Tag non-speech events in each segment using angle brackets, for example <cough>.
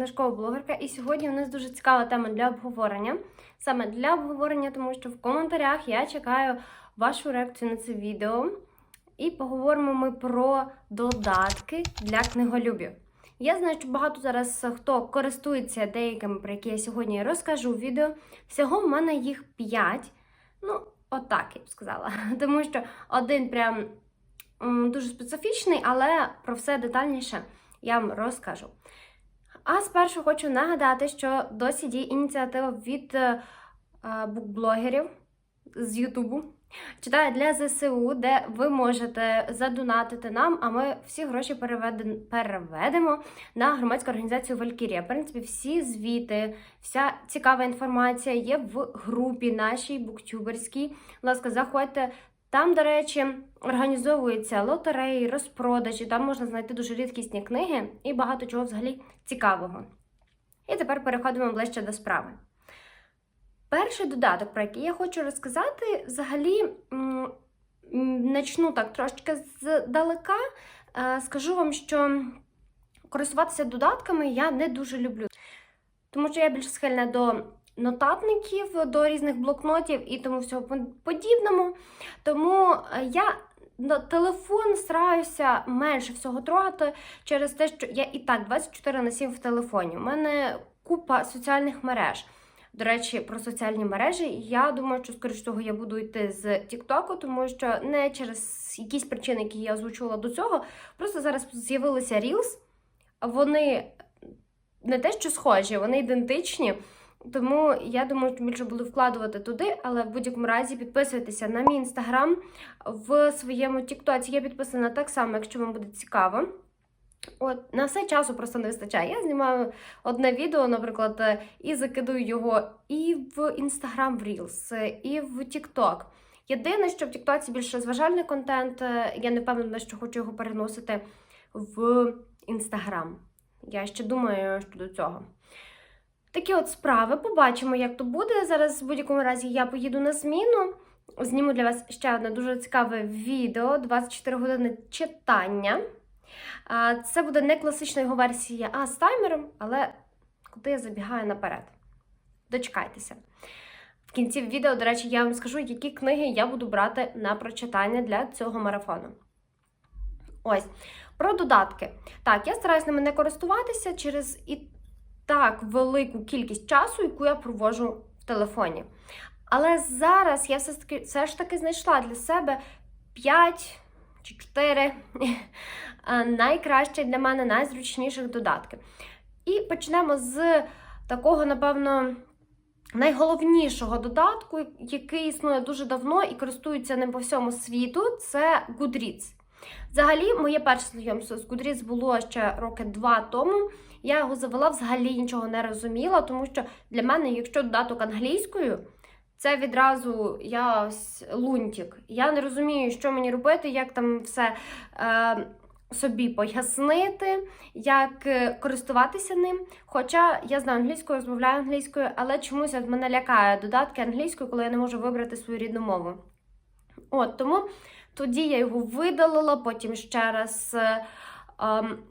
Книжкова блогерка, і сьогодні у нас дуже цікава тема для обговорення. Саме для обговорення, тому що в коментарях я чекаю вашу реакцію на це відео. І поговоримо ми про додатки для книголюбів. Я знаю, що багато зараз хто користується деякими, про які я сьогодні розкажу в відео. Всього в мене їх 5. Ну, отак я б сказала. <laughs> Тому що один прям дуже специфічний, але про все детальніше я вам розкажу. А спершу хочу нагадати, що досі діє ініціатива від е, е, букблогерів з Ютубу. Читаю для ЗСУ, де ви можете задонатити нам, а ми всі гроші переведемо на громадську організацію Валькірія. В принципі, всі звіти, вся цікава інформація є в групі нашій буктюберській. Будь ласка, заходьте. Там, до речі, організовуються лотереї, розпродажі, там можна знайти дуже рідкісні книги і багато чого взагалі цікавого. І тепер переходимо ближче до справи. Перший додаток, про який я хочу розказати, взагалі начну так трошечки здалека. Е, Скажу вам, що користуватися додатками я не дуже люблю, тому що я більш схильна до нотатників, до різних блокнотів і тому всього подібному. Тому е, я на телефон стараюся менше всього трогати через те, що я і так 24 на 7 в телефоні. У мене купа соціальних мереж. До речі, про соціальні мережі. Я думаю, що скоріш того я буду йти з Тіктоку, тому що не через якісь причини, які я озвучувала до цього, просто зараз з'явилися Reels. Вони не те, що схожі, вони ідентичні. Тому я думаю, більше буду вкладувати туди, але в будь-якому разі підписуйтеся на мій інстаграм в своєму Тіктоці. Я підписана так само, якщо вам буде цікаво. От на все часу просто не вистачає. Я знімаю одне відео, наприклад, і закидую його і в Instagram в Reels, і в TikTok. Єдине, що в TikTok більш розважальний контент, е, я не впевнена, що хочу його переносити в Instagram. Я ще думаю щодо цього. Такі от справи. Побачимо, як то буде. Зараз, в будь-якому разі, я поїду на зміну. Зніму для вас ще одне дуже цікаве відео: 24 години читання. Це буде не класична його версія, а з таймером, але куди я забігаю наперед. Дочекайтеся. В кінці відео, до речі, я вам скажу, які книги я буду брати на прочитання для цього марафону. Ось, про додатки. Так, я стараюсь ними не користуватися через і так велику кількість часу, яку я проводжу в телефоні. Але зараз я все ж таки, все ж таки знайшла для себе 5 чи 4 найкращих для мене, найзручніших додатків. І почнемо з такого, напевно, найголовнішого додатку, який існує дуже давно і користується ним по всьому світу, це Goodreads. Взагалі, моє перше знайомство з Goodreads було ще роки два тому. Я його завела, взагалі нічого не розуміла, тому що для мене, якщо додаток англійською, це відразу я ось лунтик. Я не розумію, що мені робити, як там все е, собі пояснити, як е, користуватися ним. Хоча я знаю англійською, розмовляю англійською, але чомусь от мене лякає додатки англійською, коли я не можу вибрати свою рідну мову. От тому тоді я його видалила, потім ще раз. Е,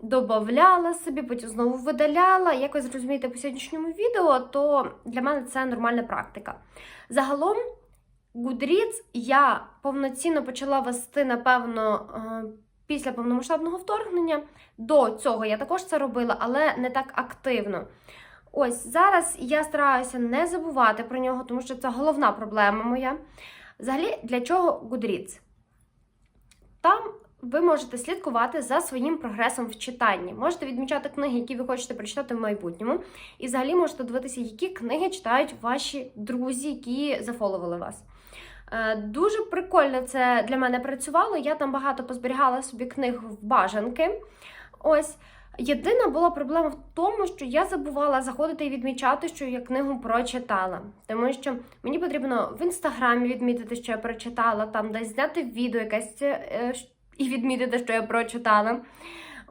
Добавляла собі, потім знову видаляла. Як ви зрозумієте по сьогоднішньому відео, то для мене це нормальна практика. Загалом, Goodreads я повноцінно почала вести, напевно, е, після повномасштабного вторгнення. До цього я також це робила, але не так активно. Ось зараз я стараюся не забувати про нього, тому що це головна проблема моя. Взагалі, для чого Goodreads? Там ви можете слідкувати за своїм прогресом в читанні. Можете відмічати книги, які ви хочете прочитати в майбутньому. І взагалі можете дивитися, які книги читають ваші друзі, які зафоловили вас. Е, Дуже прикольно це для мене працювало. Я там багато позберігала собі книг в бажанки. Ось. Єдина була проблема в тому, що я забувала заходити і відмічати, що я книгу прочитала. Тому що мені потрібно в інстаграмі відмітити, що я прочитала, там десь зняти відео якесь е, і відмітити, що я прочитала.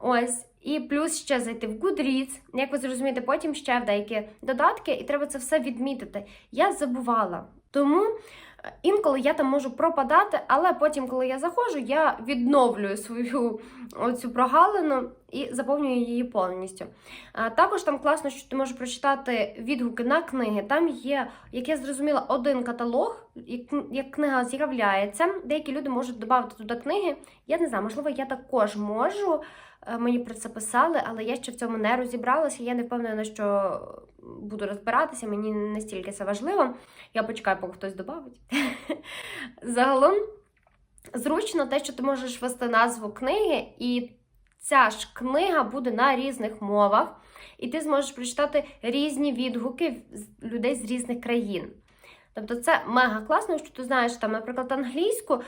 Ось. І плюс ще зайти в Goodreads, як ви зрозумієте, потім ще в деякі додатки, і треба це все відмітити. Я забувала. Тому Інколи я там можу пропадати, але потім, коли я заходжу, я відновлюю свою оцю прогалину і заповнюю її повністю. Також там класно, що ти можеш прочитати відгуки на книги. Там є, як я зрозуміла, один каталог, як, книга з'являється. Деякі люди можуть додати туди книги. Я не знаю, можливо, я також можу. Е, Мені про це писали, але я ще в цьому не розібралася. Я не впевнена, що буду розбиратися. Мені настільки це важливо. Я почекаю, поки хтось додавить. <laughs> Загалом зручно те, що ти можеш ввести назву книги, і ця ж книга буде на різних мовах, і ти зможеш прочитати різні відгуки людей з різних країн. Тобто це мега класно, що ти знаєш там, наприклад, англійську.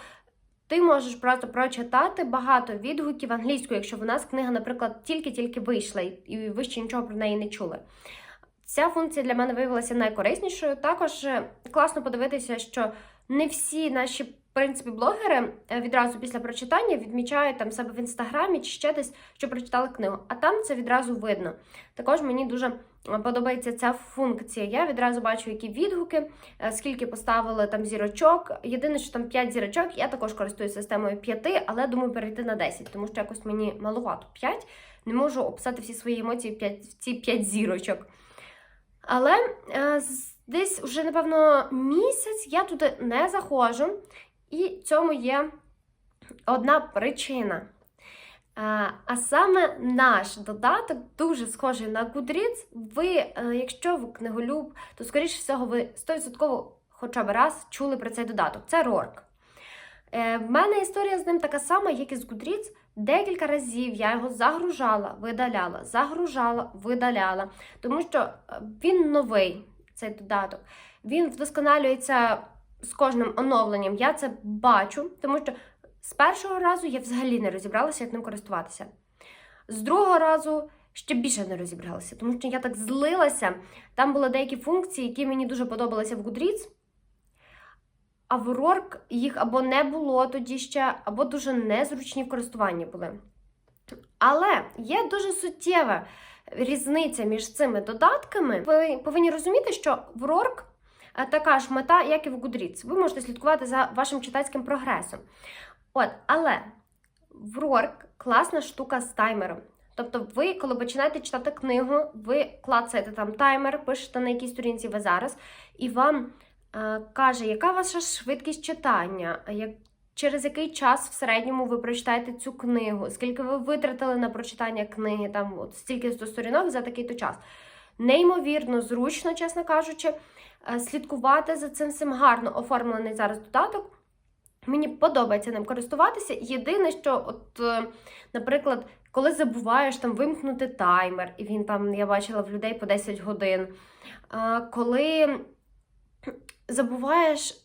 Ти можеш просто прочитати багато відгуків англійською, якщо в нас книга, наприклад, тільки-тільки вийшла, і ви ще нічого про неї не чули. Ця функція для мене виявилася найкориснішою. Також е, класно подивитися, що не всі наші в блогери е, відразу після прочитання відмічають там себе в інстаграмі чи ще десь, що прочитали книгу. А там це відразу видно. Також мені дуже е, подобається ця функція. Я відразу бачу, які відгуки, скільки поставили там зірочок. Єдине, що там 5 зірочок, я також користуюся системою 5, але думаю перейти на 10, тому що якось мені малувато 5. Не можу описати всі свої емоції в ці 5 зірочок. Але е, десь вже, напевно, місяць я туди не заходжу, і цьому є одна причина. Е, А саме наш додаток дуже схожий на Goodreads. Ви, е, якщо ви книголюб, то скоріше всього ви 100% хоча б раз чули про цей додаток. Це Рорк. Е, В мене історія з ним така сама, як і з Goodreads. Декілька разів я його загружала, видаляла, загружала, видаляла, тому що е, він новий, цей додаток. Він вдосконалюється з кожним оновленням. Я це бачу, тому що з першого разу я взагалі не розібралася, як ним користуватися. З другого разу ще більше не розібралася, тому що я так злилася. Там були деякі функції, які мені дуже подобалися в Goodreads, а в їх або не було тоді ще, або дуже незручні в користуванні були. Але є дуже суттєва різниця між цими додатками. Ви повинні розуміти, що в е, така ж мета, як і в Goodreads. Ви можете слідкувати за вашим читацьким прогресом. От, але в класна штука з таймером. Тобто, ви, коли починаєте читати книгу, ви клацаєте там таймер, пишете на якій сторінці ви зараз, і вам каже, яка ваша швидкість читання, як, через який час в середньому ви прочитаєте цю книгу, скільки ви витратили на прочитання книги, там от стільки 100 сторінок за такий то час. Неймовірно, зручно, чесно кажучи, е, слідкувати за цим всім гарно оформлений зараз додаток. Мені подобається ним користуватися. Єдине, що, от, е, наприклад, коли забуваєш там вимкнути таймер, і він там, я бачила в людей по 10 годин. Коли забуваєш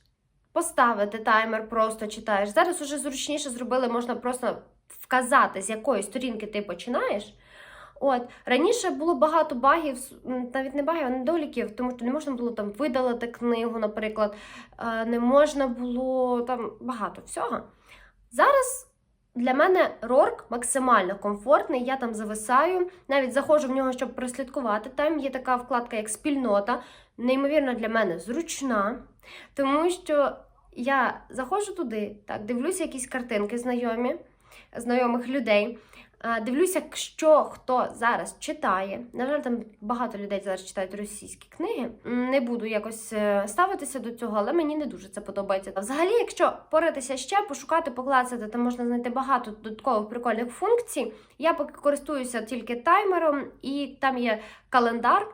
поставити таймер, просто читаєш. Зараз уже зручніше зробили, можна просто вказати, з якої сторінки ти починаєш. От раніше було багато багів, навіть не багів, а недоліків, тому що не можна було там видалити книгу, наприклад, е, не можна було там багато всього. Зараз для мене Рорк максимально комфортний, я там зависаю, навіть заходжу в нього, щоб прослідкувати. Там є така вкладка, як спільнота, неймовірно для мене зручна, тому що я заходжу туди, так, дивлюся якісь картинки знайомі, знайомих людей. Дивлюся, що хто зараз читає. На жаль, там багато людей зараз читають російські книги. Не буду якось е, ставитися до цього, але мені не дуже це подобається. Взагалі, якщо поратися ще, пошукати, поклацати, там можна знайти багато додаткових прикольних функцій. Я поки користуюся тільки таймером, і там є календар.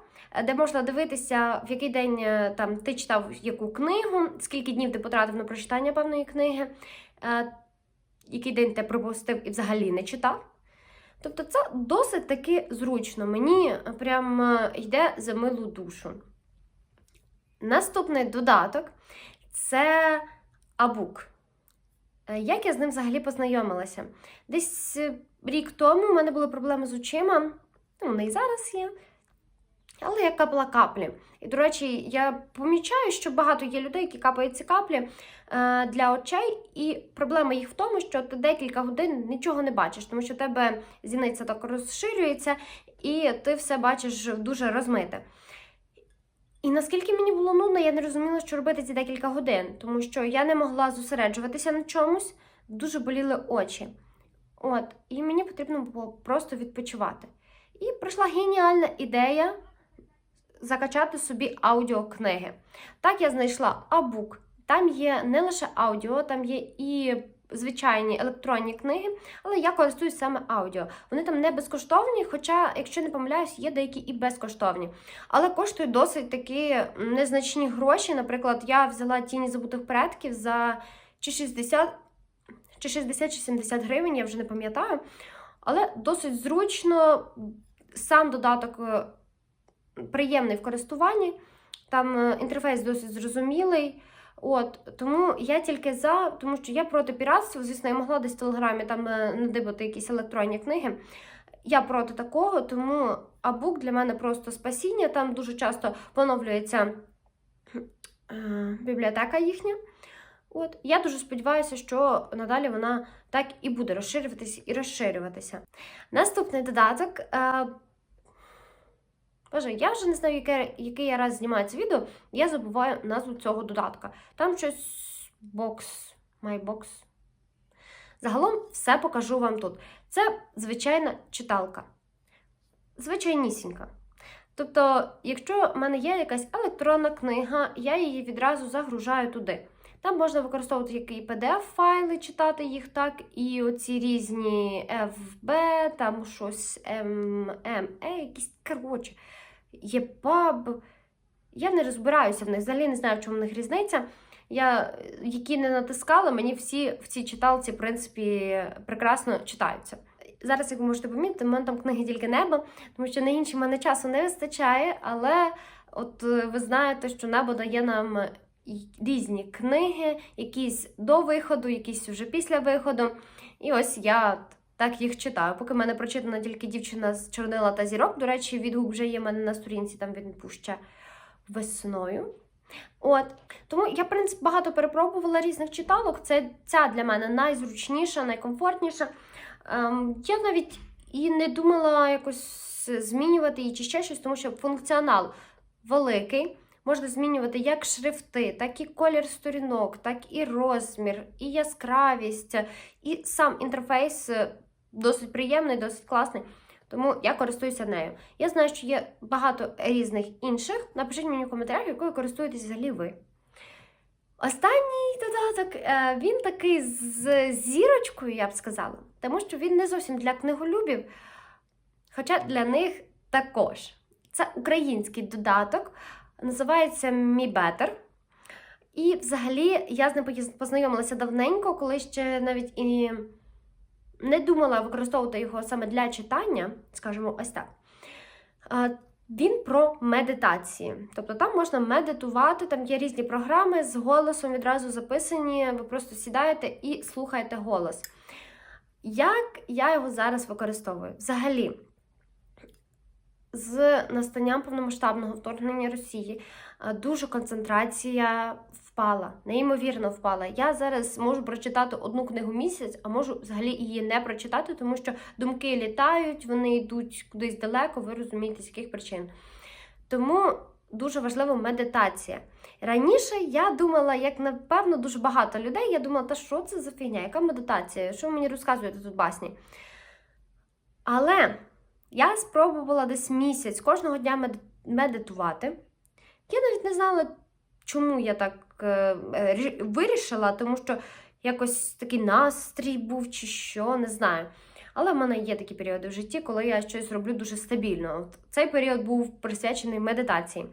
Де можна дивитися, в який день е, там ти читав яку книгу, скільки днів ти потратив на прочитання певної книги, е, який день ти пропустив і взагалі не читав. Тобто це досить таки зручно. Мені прям е, йде за милу душу. Наступний додаток це Абук. Як я з ним взагалі познайомилася? Десь рік тому в мене були проблеми з очима, ну, вони і зараз є. Але я капала каплі. І, до речі, я помічаю, що багато є людей, які капають ці каплі е, для очей, і проблема їх в тому, що ти декілька годин нічого не бачиш, тому що в тебе зіниця так розширюється, і ти все бачиш дуже розмите. І наскільки мені було нудно, я не розуміла, що робити ці декілька годин, тому що я не могла зосереджуватися на чомусь, дуже боліли очі. От, і мені потрібно було просто відпочивати. І прийшла геніальна ідея закачати собі аудіокниги. Так я знайшла Абук. Там є не лише аудіо, там є і звичайні електронні книги, але я користуюсь саме аудіо. Вони там не безкоштовні, хоча, якщо не помиляюсь, є деякі і безкоштовні. Але коштують досить такі незначні гроші. Наприклад, я взяла тіні забутих предків за чи 60, чи 60 чи 70 гривень, я вже не пам'ятаю. Але досить зручно, сам додаток е, приємний в користуванні, там е, інтерфейс досить зрозумілий. От тому я тільки за, тому що я проти піратства. Звісно, я могла десь в телеграмі там е, надибати якісь електронні книги. Я проти такого, тому Абук для мене просто спасіння. Там дуже часто поновлюється е, бібліотека їхня. От я дуже сподіваюся, що надалі вона так і буде розширюватися і розширюватися. Наступний додаток. Боже, я вже не знаю, яке, який я раз знімаю це відео, я забуваю назву цього додатка. Там щось бокс, MyBox. Загалом все покажу вам тут. Це звичайна читалка. Звичайнісінька. Тобто, якщо в мене є якась електронна книга, я її відразу загружаю туди. Там можна використовувати як і PDF-файли, читати їх так, і оці різні FB, там щось MME, якісь коротше, є pub. Я не розбираюся в них, взагалі не знаю, в чому в них різниця. Я, які не натискала, мені всі в цій читалці, в принципі, прекрасно читаються. Зараз, як ви можете помітити, в мене там книги тільки небо, тому що на інші мене часу не вистачає, але от ви знаєте, що небо дає нам різні книги, якісь до виходу, якісь вже після виходу. І ось я так їх читаю. Поки в мене прочитана тільки дівчина з чорнила та зірок. До речі, відгук вже є в мене на сторінці, там він пуща весною. От, тому я, в принципі, багато перепробувала різних читалок. Це ця для мене найзручніша, найкомфортніша. Ем, я навіть і не думала якось змінювати її чи ще щось, тому що функціонал великий. Можна змінювати як шрифти, так і колір сторінок, так і розмір, і яскравість, і сам інтерфейс е, досить приємний, досить класний. Тому я користуюся нею. Я знаю, що є багато різних інших. Напишіть мені в коментарях, якою користуєтесь взагалі ви. Останній додаток, е, він такий з зірочкою, я б сказала, тому що він не зовсім для книголюбів, хоча для них також. Це український додаток, називається Me Better. І взагалі я з ним познайомилася давненько, коли ще навіть і не думала використовувати його саме для читання, скажімо, ось так. Він про медитації. Тобто там можна медитувати, там є різні програми з голосом відразу записані. Ви просто сідаєте і слухаєте голос. Як я його зараз використовую? Взагалі, з настанням повномасштабного вторгнення Росії дуже концентрація впала, неймовірно впала. Я зараз можу прочитати одну книгу місяць, а можу взагалі її не прочитати, тому що думки літають, вони йдуть кудись далеко, ви розумієте, з яких причин. Тому дуже важлива медитація. Раніше я думала, як напевно, дуже багато людей, я думала, та що це за фігня? Яка медитація? Що ви мені розказуєте тут басні? Але я спробувала десь місяць кожного дня медитувати. Я навіть не знала, чому я так е, вирішила, тому що якось такий настрій був чи що, не знаю. Але в мене є такі періоди в житті, коли я щось роблю дуже стабільно. Цей період був присвячений медитації.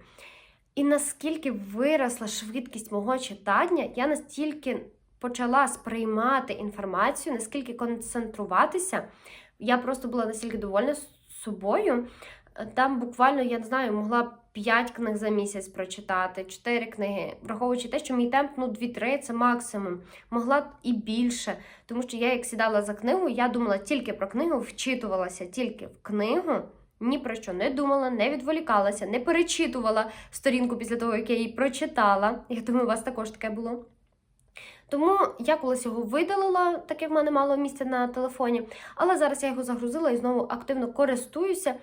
І наскільки виросла швидкість мого читання, я настільки почала сприймати інформацію, наскільки концентруватися, я просто була настільки довольна собою. Там буквально, я не знаю, могла 5 книг за місяць прочитати, 4 книги, враховуючи те, що мій темп ну 2-3 це максимум. Могла б і більше. Тому що я, як сідала за книгу, я думала тільки про книгу, вчитувалася тільки в книгу, ні про що не думала, не відволікалася, не перечитувала сторінку після того, як я її прочитала. Я думаю, у вас також таке було. Тому я колись його видалила, так як в мене мало місця на телефоні. Але зараз я його загрузила і знову активно користуюся.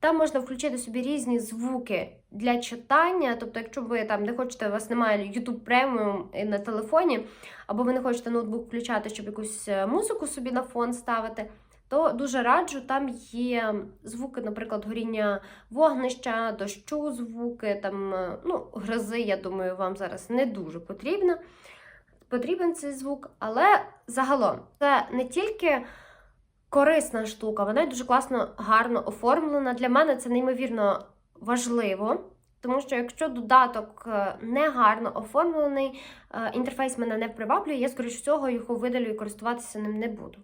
Там можна включити собі різні звуки для читання. Тобто, якщо ви там не хочете, у вас немає YouTube Premium на телефоні, або ви не хочете ноутбук включати, щоб якусь е, музику собі на фон ставити, то дуже раджу, там є звуки, наприклад, горіння вогнища, дощу, звуки, там, е, ну, грози, я думаю, вам зараз не дуже потрібно. Потрібен цей звук, але загалом це не тільки корисна штука, вона дуже класно, гарно оформлена. Для мене це неймовірно важливо, тому що якщо додаток е, не гарно оформлений, е, інтерфейс мене не приваблює, я, скоріш всього, його видалю і користуватися ним не буду.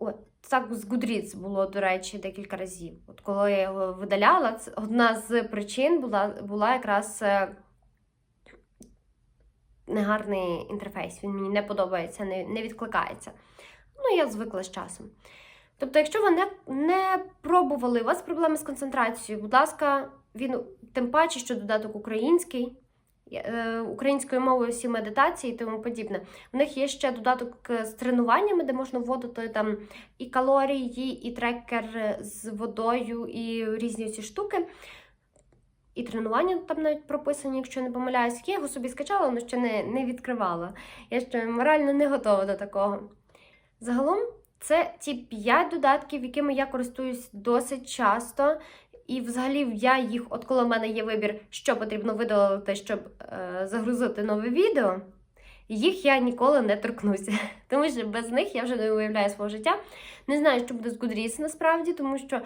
От. Так з Goodreads було, до речі, декілька разів. От коли я його видаляла, одна з причин була, була якраз е, негарний інтерфейс. Він мені не подобається, не, не відкликається. Ну, я звикла з часом. Тобто, якщо ви не, не пробували, у вас проблеми з концентрацією, будь ласка, він тим паче, що додаток український, е, українською мовою всі медитації і тому подібне. У них є ще додаток з тренуваннями, де можна вводити там і калорії, і трекер з водою, і різні ці штуки. І тренування там навіть прописані, якщо не помиляюсь. Я його собі скачала, але ще не, не відкривала. Я ще морально не готова до такого. Загалом, це ті 5 додатків, якими я користуюсь досить часто. І взагалі я їх, от коли в мене є вибір, що потрібно видалити, щоб е, загрузити нове відео, їх я ніколи не торкнуся. <laughs> Тому що без них я вже не уявляю свого життя. Не знаю, що буде з Goodreads насправді, тому що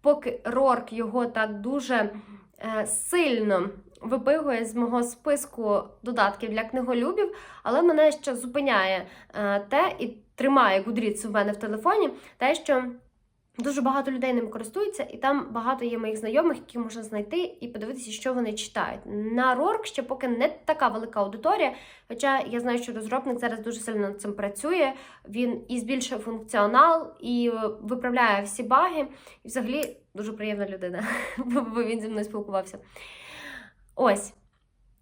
поки Рорк його так дуже е, сильно випигує з мого списку додатків для книголюбів, але мене ще зупиняє е, те і тримає Goodreads у мене в телефоні, те, що дуже багато людей ним користуються, і там багато є моїх знайомих, які можна знайти і подивитися, що вони читають. На Рорк ще поки не така велика аудиторія, хоча я знаю, що розробник зараз дуже сильно над цим працює. Він і збільшує функціонал, і виправляє всі баги. І взагалі дуже приємна людина, <laughs> бо він зі мною спілкувався. Ось.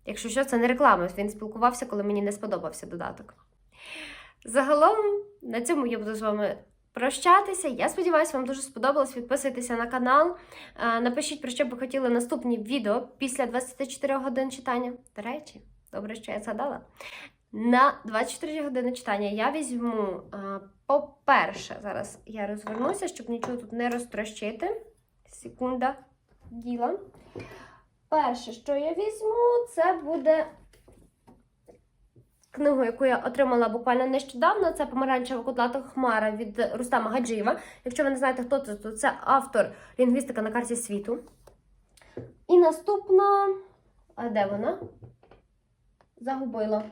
Якщо що, це не реклама, він спілкувався, коли мені не сподобався додаток. Загалом, на цьому я буду з вами прощатися. Я сподіваюся, вам дуже сподобалось. Підписуйтеся на канал. Е, Напишіть, про що б ви хотіли наступні відео після 24 годин читання. До речі, добре, що я згадала. На 24 години читання я візьму, е, по-перше, зараз я розвернуся, щоб нічого тут не розтрощити. Секунда діла. Перше, що я візьму, це буде книгу, яку я отримала буквально нещодавно. Це помаранчева кудлата хмара від Рустама Гаджиєва. Якщо ви не знаєте, хто це, то це автор лінгвістика на карті світу. І наступна. А де вона? Загубила.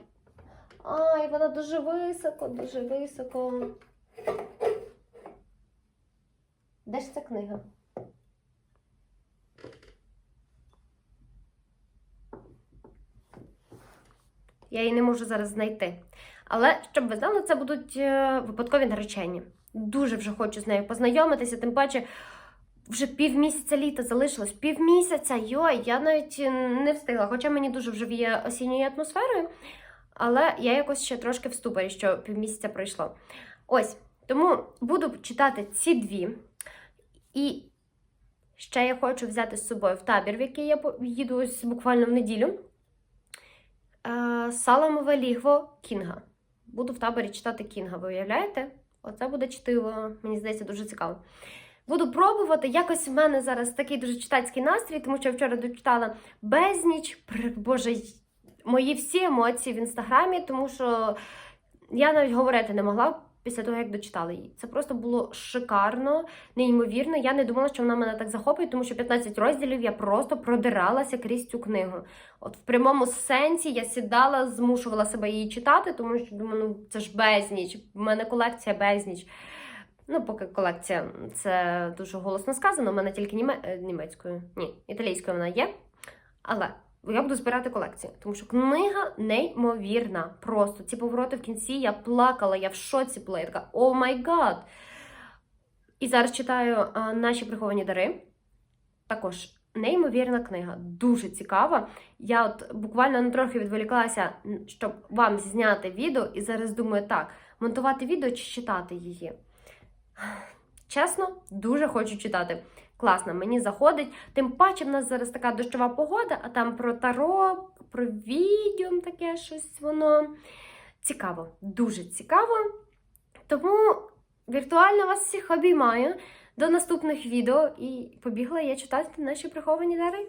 Ай, вона дуже високо, дуже високо. Де ж ця книга? Я її не можу зараз знайти. Але щоб ви знали, це будуть е, випадкові наречені. Дуже вже хочу з нею познайомитися, тим паче. Вже півмісяця літа залишилось. Півмісяця, йой, я навіть не встигла. Хоча мені дуже вже віє осінньою атмосферою, але я якось ще трошки в ступорі, що півмісяця пройшло. Ось, тому буду читати ці дві. І ще я хочу взяти з собою в табір, в який я їду буквально в неділю. Саламове лігво Кінга. Буду в таборі читати Кінга, ви уявляєте? Оце буде чтиво, мені здається, дуже цікаво. Буду пробувати. Якось в мене зараз такий дуже читацький настрій, тому що я вчора дочитала безніч. Боже, мої всі емоції в інстаграмі, тому що я навіть говорити не могла після того, як дочитала її. Це просто було шикарно, неймовірно. Я не думала, що вона мене так захопить, тому що 15 розділів я просто продиралася крізь цю книгу. От в прямому сенсі я сідала, змушувала себе її читати, тому що думаю, ну це ж безніч. У мене колекція безніч. Ну, поки колекція це дуже голосно сказано, у мене тільки е, німецькою, ні, італійською вона є. Але я буду збирати колекцію, тому що книга неймовірна. Просто ці повороти в кінці я плакала, я в шоці була. Я така, о май гад! І зараз читаю наші приховані дари. Також неймовірна книга, дуже цікава. Я от буквально на трохи відволіклася, щоб вам зняти відео, і зараз думаю, так, монтувати відео чи читати її. Чесно, дуже хочу читати. Класно, мені заходить. Тим паче, в нас зараз така дощова погода, а там про таро, про відьом таке щось воно. Цікаво, дуже цікаво. Тому віртуально вас всіх обіймаю. До наступних відео і побігла я читати наші приховані дари.